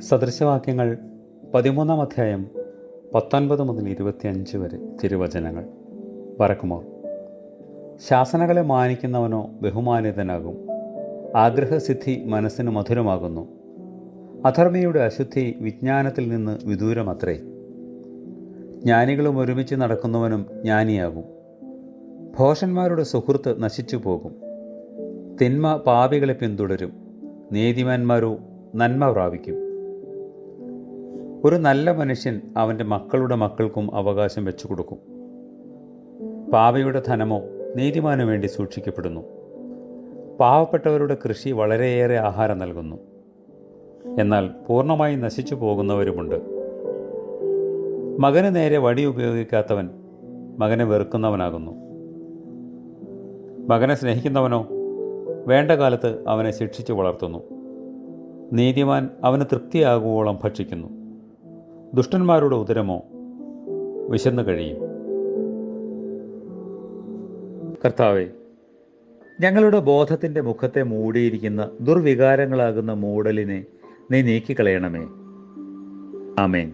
സദൃശവാക്യങ്ങൾ പതിമൂന്നാം അധ്യായം പത്തൊൻപത് മുതൽ ഇരുപത്തിയഞ്ച് വരെ തിരുവചനങ്ങൾ. വരക്കുമോർ ശാസനകളെ മാനിക്കുന്നവനോ ബഹുമാനിതനാകും. ആഗ്രഹസിദ്ധി മനസ്സിന് മധുരമാകുന്നു. അധർമ്മിയുടെ അശുദ്ധി വിജ്ഞാനത്തിൽ നിന്ന് വിദൂരമത്രേ. ജ്ഞാനികളും ഒരുമിച്ച് നടക്കുന്നവനും ജ്ഞാനിയാകും. ഭോഷന്മാരുടെ സുഹൃത്ത് നശിച്ചു പോകും തിന്മ പാപികളെ പിന്തുടരും. നീതിമാന്മാരോ നന്മ പ്രാപിക്കും. ഒരു നല്ല മനുഷ്യൻ അവന്റെ മക്കളുടെ മക്കൾക്കും അവകാശം വെച്ചു കൊടുക്കും. പാവയുടെ ധനമോ നീതിമാനു വേണ്ടി സൂക്ഷിക്കപ്പെടുന്നു. പാവപ്പെട്ടവരുടെ കൃഷി വളരെയേറെ ആഹാരം നൽകുന്നു. എന്നാൽ പൂർണമായി നശിച്ചു പോകുന്നവരുമുണ്ട്. മകന് നേരെ വടി ഉപയോഗിക്കാത്തവൻ മകനെ വെറുക്കുന്നവനാകുന്നു. മകനെ സ്നേഹിക്കുന്നവനോ വേണ്ട കാലത്ത് അവനെ ശിക്ഷിച്ചു വളർത്തുന്നു. നീതിമാൻ അവന് തൃപ്തിയാകുവോളം ഭക്ഷിക്കുന്നു. ദുഷ്ടന്മാരുടെ ഉദരമോ? വിശന്നു കഴിയും. കർത്താവെ ഞങ്ങളുടെ ബോധത്തിന്റെ മുഖത്തെ മൂടിയിരിക്കുന്ന ദുർവികാരങ്ങളാകുന്ന മൂടലിനെ നീ നീക്കിക്കളയണമേ. ആമേൻ.